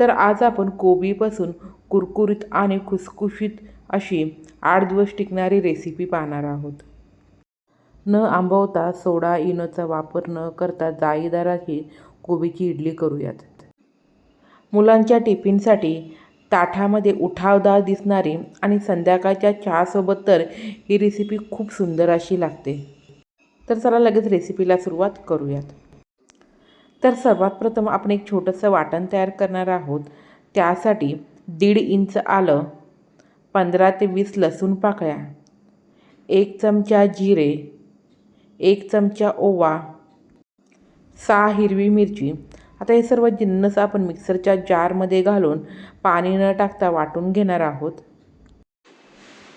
तर आज आपण कोबीपासून कुरकुरीत आणि खुसखुशीत अशी आठ दिवस टिकणारी रेसिपी पाहणार आहोत. न आंबवता सोडा इनोचा वापर न करता जाईदाराची कोबीची इडली करूयात. मुलांच्या टिफिनसाठी ताठामध्ये उठावदार दिसणारी आणि संध्याकाळच्या चहासोबत तर ही रेसिपी खूप सुंदर अशी लागते. तर चला लगेच रेसिपीला सुरुवात करूयात. तर सर्वात प्रथम आपण एक छोटंसं वाटण तयार करणार आहोत. त्यासाठी दीड इंच आलं पंधरा ते वीस लसूण पाकळ्या एक चमचा जिरे एक चमचा ओवा सहा हिरवी मिरची. आता हे सर्व जिन्नस आपण मिक्सरच्या जारमध्ये घालून पाणी न टाकता वाटून घेणार आहोत.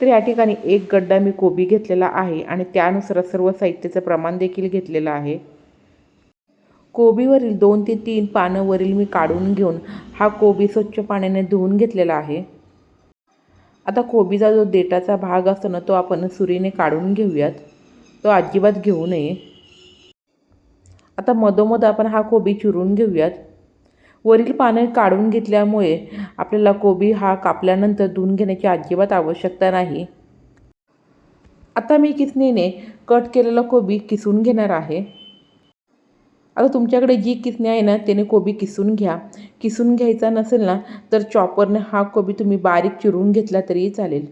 तर या ठिकाणी एक गड्डा मी कोबी घेतलेला आहे आणि त्यानुसार सर्व साहित्याचं प्रमाण देखील घेतलेलं आहे. कोबीवरील दोन ते तीन पानं वरील मी काढून घेऊन हा कोबी स्वच्छ पाण्याने धुवून घेतलेला आहे. आता कोबीचा जो देटाचा भाग असतो ना तो आपण सुरीने काढून घेऊयात. तो अजिबात घेऊ नये. आता मधोमध आपण हा कोबी चिरून घेऊयात. वरील पानं काढून घेतल्यामुळे आपल्याला कोबी हा कापल्यानंतर धुवून घेण्याची अजिबात आवश्यकता नाही. आता मी किसणीने कट केलेला कोबी किसून घेणार आहे. आता तुमच्याकडे जी किसणी आहे ना त्याने कोबी किसून घ्या. किसून घ्यायचा नसेल ना तर चॉपरने हा कोबी तुम्ही बारीक चिरून घेतला तरीही चालेल.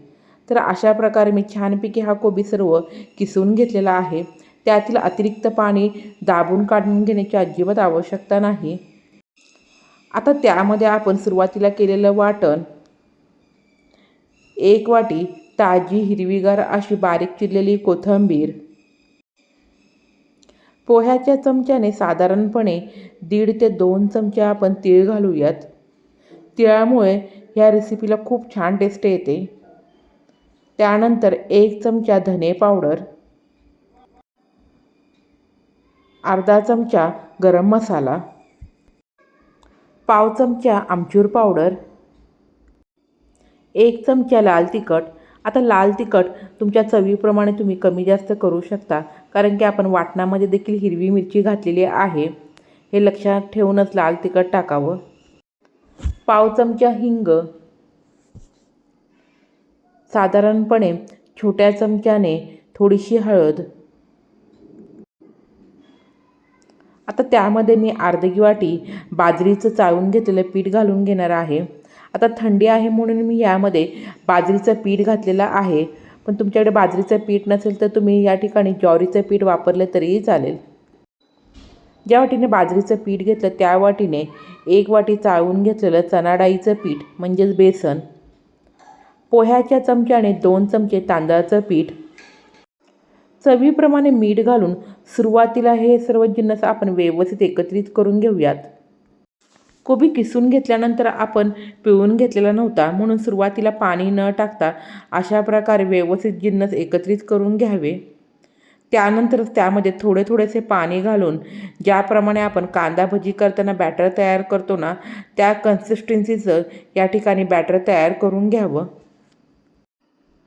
तर अशा प्रकारे मी छानपैकी हा कोबी सर्व किसून घेतलेला आहे. त्यातील अतिरिक्त पाणी दाबून काढून घेण्याची अजिबात आवश्यकता नाही. आता त्यामध्ये आपण सुरुवातीला केलेलं वाटण. एक वाटी ताजी हिरवीगार अशी बारीक चिरलेली कोथिंबीर. पोह्याच्या चमच्याने साधारणपणे दीड ते दोन चमच्या आपण तीळ घालूयात. तिळामुळे ह्या रेसिपीला खूप छान टेस्ट येते. त्यानंतर एक चमचा धने पावडर अर्धा चमचा गरम मसाला पाव चमचा आमचूर पावडर एक चमचा लाल तिखट आता लाल तिखट तुमच्या चवीप्रमाणे तुम्ही कमी जास्त करू शकता कारण की आपण वाटणामध्ये देखील हिरवी मिरची घातलेली आहे. हे लक्षात ठेवूनच लाल तिखट टाकावं. पाव चमचा हिंग. साधारणपणे छोट्या चमच्याने थोडीशी हळद. आता त्यामध्ये मी अर्धी वाटी बाजरीचं चाळून घेतलेलं पीठ घालून घेणार आहे. आता थंडी आहे म्हणून मी यामध्ये बाजरीचं पीठ घातलेलं आहे. पण तुमच्याकडे बाजरीचं पीठ नसेल तर तुम्ही या ठिकाणी ज्वारीचं पीठ वापरलं तरीही चालेल. ज्या वाटीने बाजरीचं पीठ घेतलं त्या वाटीने एक वाटी चाळून घेतलेलं चणाडाईचं पीठ म्हणजेच बेसन. पोह्याच्या चमच्याने दोन चमचे तांदळाचं पीठ. चवीप्रमाणे मीठ घालून सुरुवातीला हे सर्व जिन्नस आपण व्यवस्थित एकत्रित करून घेऊयात. कोबी किसून घेतल्यानंतर आपण पिळून घेतलेला नव्हता. म्हणून सुरुवातीला पाणी न टाकता अशा प्रकारे व्यवस्थित जिन्नस एकत्रित करून घ्यावे. त्यानंतरच त्यामध्ये थोडे थोडेसे पाणी घालून ज्याप्रमाणे आपण कांदा भजी करताना बॅटर तयार करतो ना त्या कन्सिस्टन्सीचं या ठिकाणी बॅटर तयार करून घ्यावं.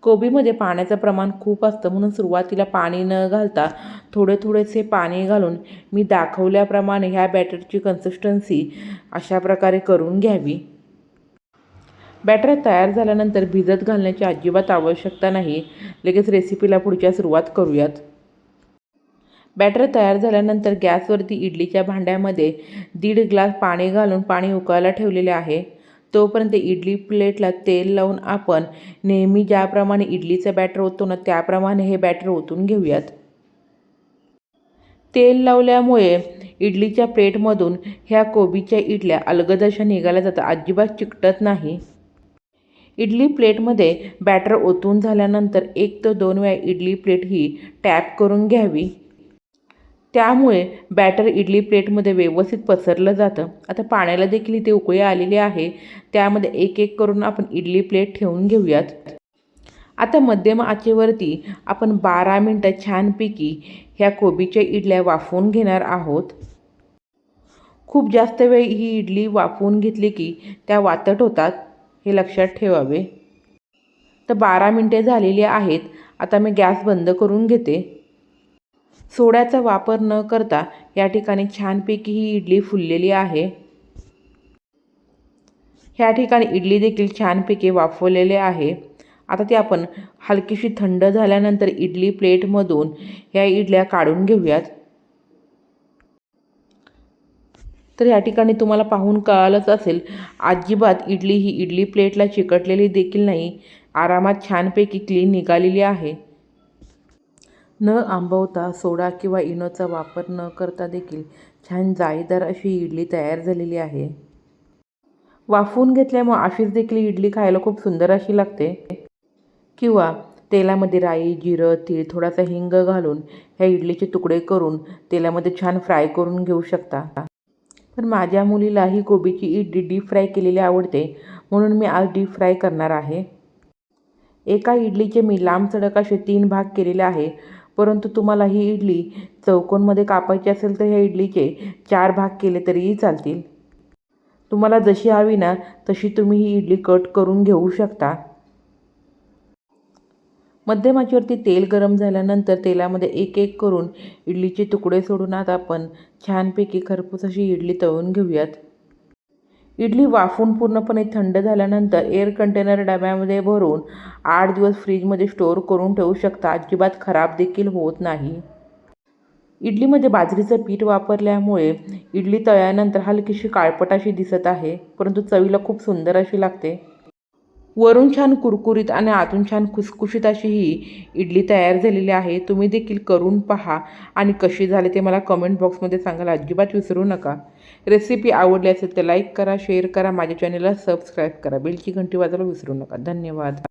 कोबीमध्ये पाण्याचं प्रमाण खूप असतं म्हणून सुरुवातीला पाणी न घालता थोडे थोडेसे पाणी घालून मी दाखवल्याप्रमाणे ह्या बॅटरची कन्सिस्टन्सी अशा प्रकारे करून घ्यावी. बॅटर तयार झाल्यानंतर भिजत घालण्याची अजिबात आवश्यकता नाही. लगेच रेसिपीला पुढच्या सुरुवात करूयात. बॅटर तयार झाल्यानंतर गॅसवरती इडलीच्या भांड्यामध्ये दीड ग्लास पाणी घालून पाणी उकळायला ठेवलेले आहे. तोपर्यंत इडली प्लेटला तेल लावून आपण नेहमी ज्याप्रमाणे इडलीचं बॅटर ओततो ना त्याप्रमाणे हे बॅटर ओतून घेऊयात. तेल लावल्यामुळे इडलीच्या प्लेटमधून ह्या कोबीच्या इडल्या अलगद अशा निघाल्या जातात. अजिबात चिकटत नाही. इडली प्लेटमध्ये बॅटर ओतून झाल्यानंतर एक ते दोन वेळा इडली प्लेट ही टॅप करून घ्यावी. त्यामुळे बॅटर इडली प्लेटमध्ये व्यवस्थित पसरलं जातं. आता पाण्याला देखील इथे उकळी आलेली आहे. त्यामध्ये एक एक करून आपण इडली प्लेट ठेवून घेऊयात. आता मध्यम आचेवरती आपण बारा मिनटं छानपैकी ह्या कोबीच्या इडल्या वाफवून घेणार आहोत. खूप जास्त वेळ ही इडली वाफवून घेतली की त्या वातट होतात हे लक्षात ठेवावे. तर बारा मिनटे झालेली आहेत. आता मी गॅस बंद करून घेते. सोड्याचा वापर न करता या ठिकाणी छानपैकी ही इडली फुललेली आहे. ह्या ठिकाणी इडली देखील छानपैकी वाफवलेले आहे. आता ती आपण हलकीशी थंड झाल्यानंतर इडली प्लेटमधून ह्या इडल्या काढून घेऊयात. तर या ठिकाणी तुम्हाला पाहून कळालंच असेल अजिबात इडली ही इडली प्लेटला चिकटलेली देखील नाही. आरामात छानपैकी क्लीन निघालेली आहे. न आंबवता सोडा किंवा इनोचा वापर न करता देखील छान जाळीदार अशी इडली तयार झालेली आहे. वाफवून घेतल्यामुळे अशीच देखील इडली खायला खूप सुंदर अशी लागते. किंवा तेलामध्ये राई जिरं तीळ थोडासा हिंग घालून ह्या इडलीचे तुकडे करून तेलामध्ये छान फ्राय करून घेऊ शकता. पण माझ्या मुलीला ही कोबीची इडली डीप फ्राय केलेली आवडते म्हणून मी आज डीप फ्राय करणार आहे. एका इडलीचे मी लांब सडक असे तीन भाग केलेले आहे. परंतु तुम्हाला ही इडली चौकोनमध्ये कापायची असेल तर ह्या इडलीचे चार भाग केले तरीही चालतील. तुम्हाला जशी हवी ना तशी तुम्ही ही इडली कट करून घेऊ शकता. मध्यमाचीवरती तेल गरम झाल्यानंतर तेलामध्ये एक एक करून इडलीचे तुकडे सोडून आता आपण छानपैकी खरपूस अशी इडली तळून घेऊयात. इडली वाफून पूर्णपणे थंड झाल्यानंतर एअर कंटेनर डब्यामध्ये भरून आठ दिवस फ्रीजमध्ये स्टोअर करून ठेवू शकता. अजिबात खराब देखील होत नाही. इडलीमध्ये बाजरीचं पीठ वापरल्यामुळे इडली तळल्यानंतर हलकीशी काळपट अशी दिसत आहे परंतु चवीला खूप सुंदर अशी लागते. वरून छान कुरकुरीत आणि आतून छान खुसखुशीत अशी ही इडली तयार झालेली आहे. तुम्ही देखील करून पहा. आणि कशी झाली ते मला कमेंट बॉक्समध्ये सांगायला अजिबात विसरू नका. रेसिपी आवडली असेल तर लाईक करा शेअर करा. माझ्या चॅनलला सबस्क्राईब करा. बेलची घंटी वाजायला विसरू नका. धन्यवाद.